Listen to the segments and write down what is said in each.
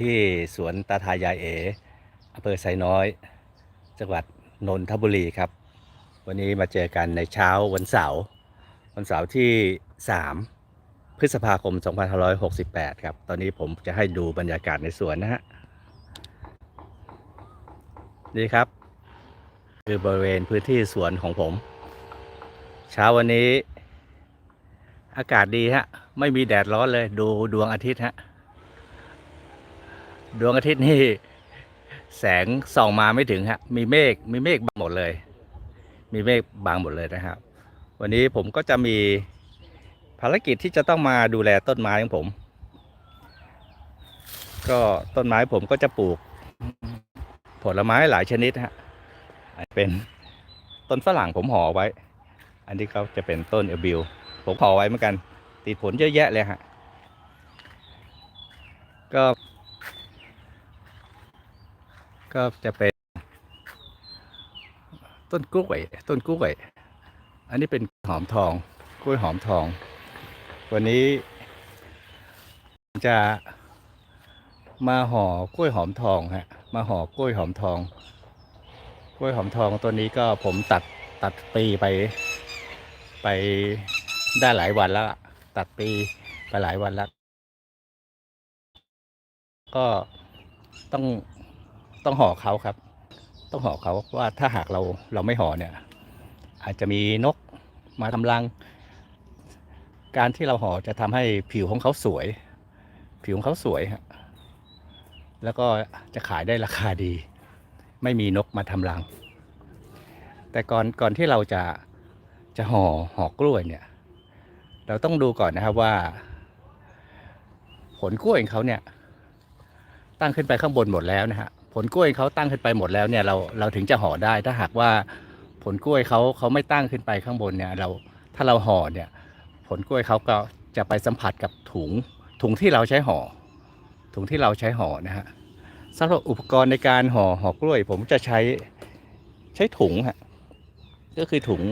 ที่สวนตาทายายเออำเภอไซน้อย จังหวัดนนทบุรีครับ วันนี้มาเจอกันในเช้าวันเสาร์วันเสาร์ที่ 3 พฤษภาคม 2568 ครับ ตอนนี้ผมจะให้ดูบรรยากาศในสวนนะฮะนี่ครับ คือบริเวณพื้นที่สวนของผม เช้าวันนี้ อากาศดีฮะ ไม่มีแดดร้อนเลยดูดวงอาทิตย์ฮะ ดวงอาทิตย์นี่แสงส่องมาไม่ถึงฮะ มีเมฆ มีเมฆบังหมดเลย มีเมฆบางหมดเลยนะครับ วันนี้ผมก็จะมีภารกิจที่จะต้องมาดูแลต้นไม้ของผม ก็ต้นไม้ผมก็จะปลูก ผลไม้หลายชนิดฮะ เป็นต้นฝรั่งผมห่อไว้ อันนี้เขาจะเป็นต้นเอลบิวผมห่อไว้เหมือนกัน ติดผลเยอะแยะเลยฮะ ก็ ก็จะเป็นต้นกล้วยต้นกล้วย อันนี้เป็นหอมทองกล้วยหอมทอง วันนี้จะมาห่อกล้วยหอมทองฮะมาห่อกล้วยหอมทอง กล้วยหอมทองตัวนี้ก็ผมตัดตัดปีไป ไปได้หลายวันแล้วตัดปีไปหลายวันแล้ว ก็ต้อง ต้องห่อเขาครับ ต้องห่อเขาว่าถ้าหากเราเราไม่ห่อเนี่ย อาจจะมีนกมาทำรัง การที่เราห่อจะทำให้ผิวของเขาสวย ผิวของเขาสวยฮะแล้วก็จะขายได้ราคาดี ไม่มีนกมาทำรัง แต่ก่อนก่อนที่เราจะจะห่อห่อกล้วยเนี่ย เราต้องดูก่อนนะครับว่า ผลกล้วยของเขาเนี่ย ตั้งขึ้นไปข้างบนหมดแล้วนะฮะ ผลกล้วยเขาตั้งขึ้นไปหมดแล้วเนี่ยเราเราถึงจะห่อได้ถ้าหากว่าผลกล้วยเขาเขาไม่ตั้งขึ้นไปข้างบนเนี่ยเราถ้าเราห่อเนี่ยผลกล้วยเขาก็จะไปสัมผัสกับถุงถุงที่เราใช้ห่อถุงที่เราใช้ห่อนะฮะสำหรับอุปกรณ์ในการห่อห่อกล้วย ผมจะใช้ใช้ถุงฮะก็คือถุง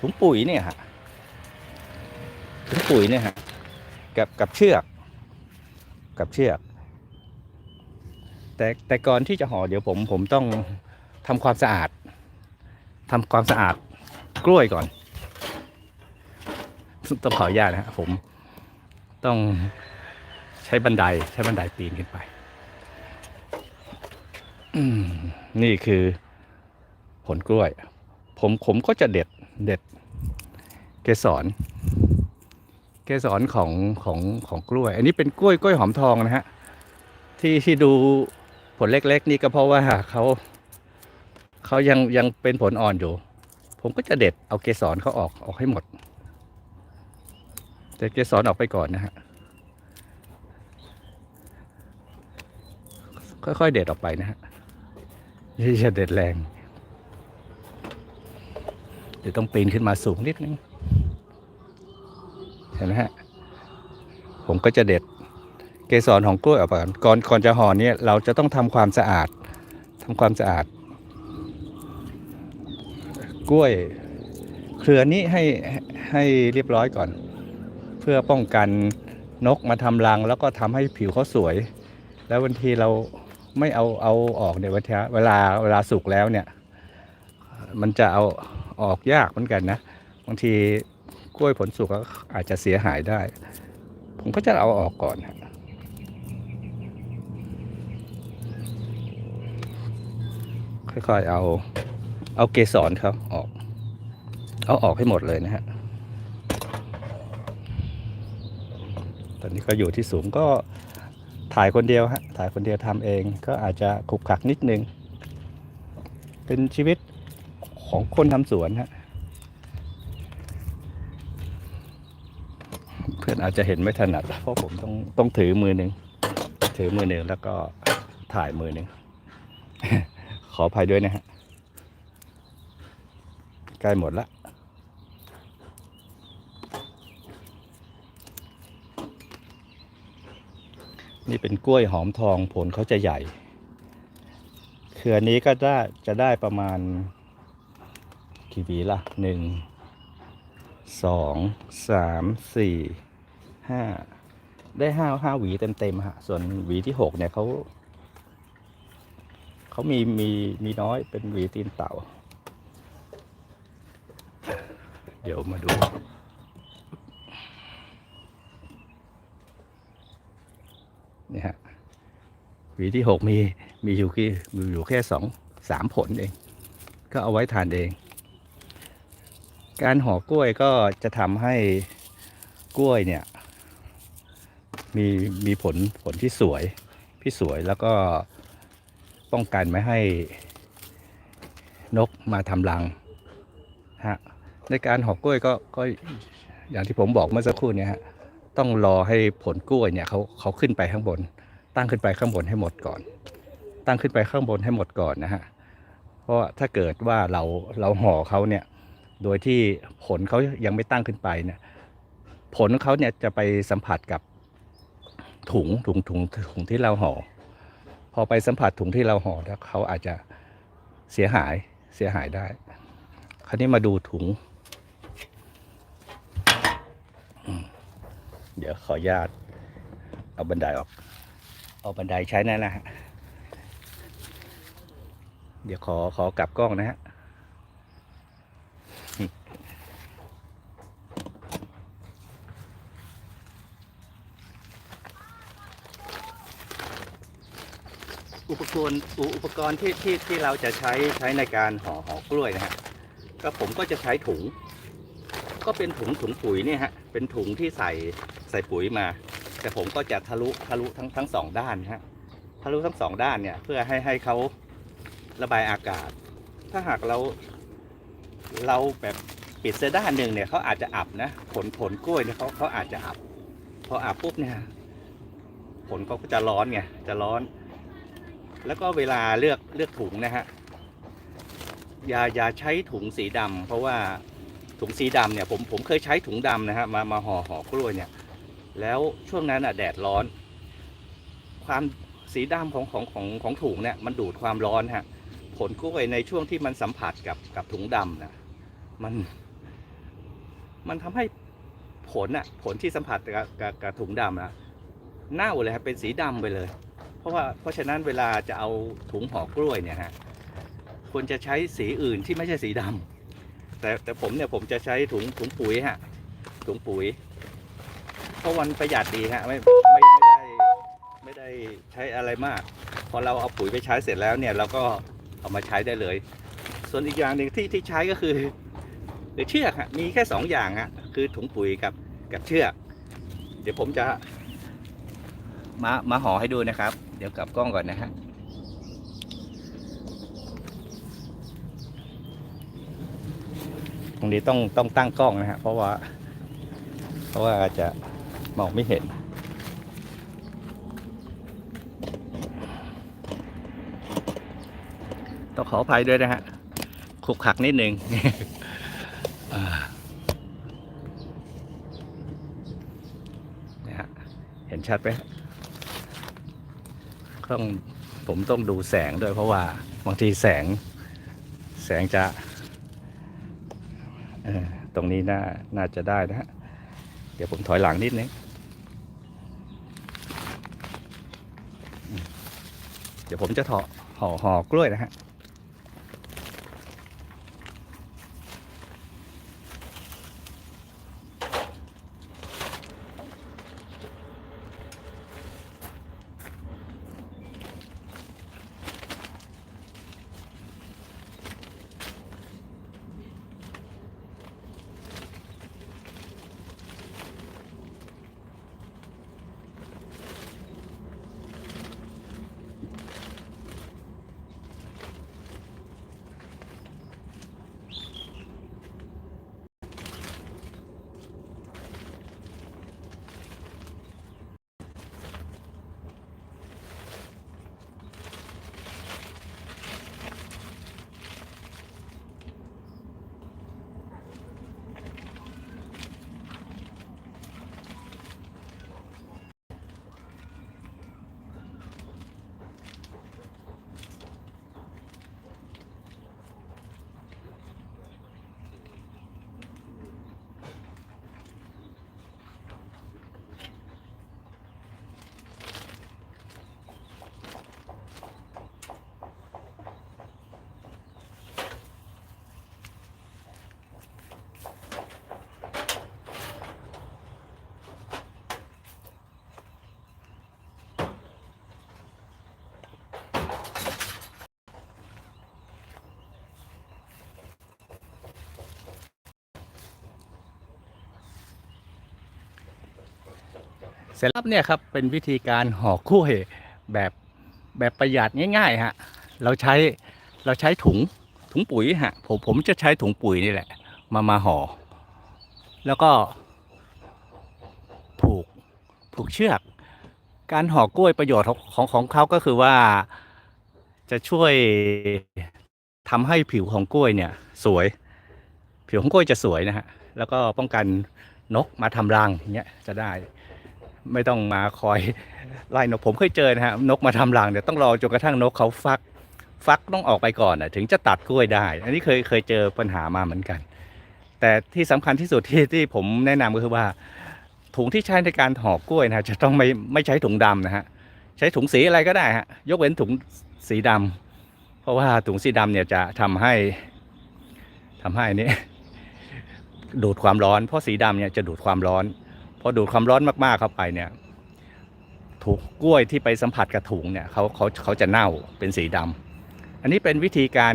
ถุงปุ๋ยเนี่ยฮะถุงปุ๋ยเนี่ยฮะกับกับเชือก กับเชือก แต่แต่ก่อนที่จะห่อเดี๋ยวผมผมต้องทำความสะอาดทำความสะอาดกล้วยก่อนต้องขออนุญาตนะฮะผมต้องใช้บันไดใช้บันไดปีนขึ้นไปนี่คือผลกล้วย ผมผมก็จะเด็ดเด็ด เกสรเกสรของของของกล้วย อันนี้เป็นกล้วยกล้วยหอมทองนะฮะที่ที่ดู ผลเล็กๆ นี่ก็เพราะว่าเขาเขายังยังเป็นผลอ่อนอยู่ ผมก็จะเด็ดเอาเกสรเขาออกออกให้หมดเด็ดเกสรออกไปก่อนนะฮะค่อยๆ เด็ดออกไปนะฮะอย่าเด็ดแรง เดี๋ยวต้องปีนขึ้นมาสูงนิดนึง เห็นไหมฮะ ผมก็จะเด็ด สรของกล้วยออกก่อนก่อนก่อนจะห่อเนี่ยเราจะต้องทำความสะอาดทำความสะอาด กล้วยเครือนี้ให้ให้เรียบร้อยก่อน เพื่อป้องกันนกมาทำรัง แล้วก็ทำให้ผิวเขาสวย แล้วบางทีเราไม่เอาเอาออกเนี่ยวลาเวลาเวลาสุกแล้วเนี่ย มันจะเอาออกยากเหมือนกันนะบางทีกล้วยผลสุกก็อาจจะเสียหายได้ ผมก็จะเอาออกก่อนฮะ ค่อยๆเอา เอาเกสรเขาออก เอาออกให้หมดเลยนะฮะ ตอนนี้ก็อยู่ที่สูงก็ถ่ายคนเดียวฮะ ถ่ายคนเดียวทำเองก็อาจจะขุกขักนิดนึง เป็นชีวิตของคนทำสวนฮะ เพื่อนอาจจะเห็นไม่ถนัด เพราะผมต้องต้องถือมือหนึ่ง ถือมือหนึ่งแล้วก็ถ่ายมือหนึ่ง ขออภัยด้วยนะฮะ ใกล้หมดละนี่เป็นกล้วยหอมทองผลเขาจะใหญ่ เครือนี้ก็ได้จะได้ประมาณกี่หวีละหนึ่งสองสามสี่ห้าได้ห้าห้าหวีเต็มๆฮะส่วนหวีที่หกเนี่ยเขา เขามีมีมีน้อยเป็นหวีตีนเต่า เดี๋ยวมาดูนี่ฮะหวีที่หกมีมีอยู่กี่มีอยู่แค่สองสามผลเอง ก็เอาไว้ทานเอง การห่อกล้วยก็จะทำให้กล้วยเนี่ย มีมีผลผลที่สวยที่สวยแล้วก็ ป้องกันไม่ให้นกมาทำรังฮะในการห่อกล้วยก็ก็อย่างที่ผมบอกเมื่อสักครู่เนี่ยฮะต้องรอให้ผลกล้วยเนี่ยเขาเขาขึ้นไปข้างบน ตั้งขึ้นไปข้างบนให้หมดก่อน ตั้งขึ้นไปข้างบนให้หมดก่อนนะฮะเพราะถ้าเกิดว่าเราเราห่อเขาเนี่ยโดยที่ผลเขายังไม่ตั้งขึ้นไปเนี่ยผลของเขาเนี่ยจะไปสัมผัสกับถุงถุงถุงถุงที่เราห่อ พอไปสัมผัสถุงที่เราห่อแล้วเขาอาจจะเสียหายเสียหายได้ คราวนี้มาดูถุง เดี๋ยวขออนุญาตเอาบันไดออก เอาบันไดใช้นั่นนะฮะ เดี๋ยวขอขอกลับกล้องนะฮะ อุปกรณ์อุปกรณ์ที่ที่ที่เราจะใช้ใช้ในการห่อห่อกล้วยนะฮะก็ผมก็จะใช้ถุง ก็เป็นถุงถุงปุ๋ยเนี่ยฮะเป็นถุงที่ใส่ใส่ปุ๋ยมา แต่ผมก็จะทะลุทะลุทั้งทั้งสองด้านนะฮะทะลุทั้งสองด้านเนี่ยเพื่อให้ให้เขาระบายอากาศ ถ้าหากเราเราแบบปิดเสียด้านหนึ่งเนี่ยเขาอาจจะอับนะผลผลกล้วยเนี่ยเขาเขาอาจจะอับ พออับปุ๊บเนี่ยผลเขาก็จะร้อนไงจะร้อน แล้วก็เวลาเลือกเลือกถุงนะฮะอย่าอย่าใช้ถุงสีดำเพราะว่าถุงสีดำเนี่ยผมผมเคยใช้ถุงดำนะฮะมามาห่อห่อกล้วยเนี่ย แล้วช่วงนั้นอะแดดร้อน ความสีดำของของของของถุงเนี่ยมันดูดความร้อนฮะผลกล้วยในช่วงที่มันสัมผัสกับกับถุงดำนะมัน มันทำให้ผลอะผลที่สัมผัสกับกับกับถุงดำนะเน่าเลยครับเป็นสีดำไปเลย เพราะว่าเพราะฉะนั้นเวลาจะเอาถุงห่อกล้วยเนี่ยฮะควรจะใช้สีอื่นที่ไม่ใช่สีดำแต่แต่ผมเนี่ยผมจะใช้ถุงถุงปุ๋ยฮะถุงปุ๋ย เพราะมันประหยัดดีฮะไม่ไม่ไม่ได้ไม่ได้ใช้อะไรมาก พอเราเอาปุ๋ยไปใช้เสร็จแล้วเนี่ยเราก็เอามาใช้ได้เลย ส่วนอีกอย่างหนึ่งที่ที่ใช้ก็คือคือเชือกฮะมีแค่สองอย่างฮะคือถุงปุ๋ยกับกับเชือก เดี๋ยวผมจะมามาห่อให้ดูนะครับเดี๋ยวกลับกล้องก่อนนะฮะตรงนี้ต้องต้องตั้งกล้องนะฮะเพราะว่า เพราะว่าจะมองไม่เห็นต้องขออภัยด้วยนะฮะขุกขักนิดนึงเนี่ยฮะเห็นชัดไหม ต้องผมต้องดูแสงด้วยเพราะว่าบางทีแสงแสงจะตรงนี้น่าน่าจะได้นะฮะเดี๋ยวผมถอยหลังนิดนึงเดี๋ยวผมจะถอห่อห่อกล้วยนะฮะ ร็จแล้วเนี่ยครับเป็นวิธีการห่อกล้วยแบบแบบประหยัดง่ายๆฮะเราใช้เราใช้ถุงถุงปุ๋ยฮะผมผมจะใช้ถุงปุ๋ยนี่แหละ มามาห่อแล้วก็ ผูกผูกเชือก การห่อกล้วยประโยชน์ของของเขาก็คือว่าจะช่วยทำให้ผิวของกล้วยเนี่ย สวย ผิวของกล้วยจะสวยนะฮะแล้วก็ป้องกันนกมาทำรังเงี้ยจะได้ ไม่ต้องมาคอยไล่นกผมเคยเจอนะฮะนกมาทำรังเนี่ยต้องรอจนกระทั่งนกเขาฟักฟักต้องออกไปก่อนนะถึงจะตัดกล้วยได้ อันนี้เคยเคยเจอปัญหามาเหมือนกัน แต่ที่สำคัญที่สุดที่ที่ผมแนะนำก็คือว่า ถุงที่ใช้ในการห่อกล้วยนะจะต้องไม่ไม่ใช้ถุงดำนะฮะใช้ถุงสีอะไรก็ได้ฮะยกเว้นถุงสีดำเพราะว่าถุงสีดำเนี่ยจะทำให้ทำให้นี้ดูดความร้อน เพราะสีดำเนี่ยจะดูดความร้อน อดูดความร้อนมากๆเข้าไปเนี่ยถุงกล้วยที่ไปสัมผัสกับถุงเนี่ยเขาเขาเขาจะเน่าเป็นสีดำอันนี้เป็นวิธีการ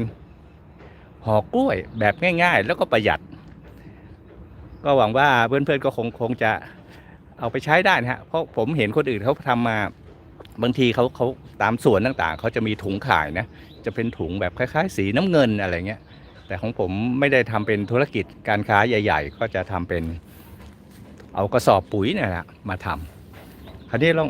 ห่อกล้วยแบบง่าย ๆ แล้วก็ประหยัด ก็หวังว่าเพื่อนๆก็คงคงจะเอาไปใช้ได้นะฮะเพราะผมเห็นคนอื่นเขาทำมาบางทีเขาเขาตามสวนต่างๆเขาจะมีถุงขายนะจะเป็นถุงแบบคล้าย ๆ สีน้ำเงินอะไรเงี้ยแต่ของผมไม่ได้ทำเป็นธุรกิจการค้าใหญ่ ๆ ก็จะทำเป็น เอากระสอบปุ๋ยเนี่ยนะมาทำคราวนี้ลอง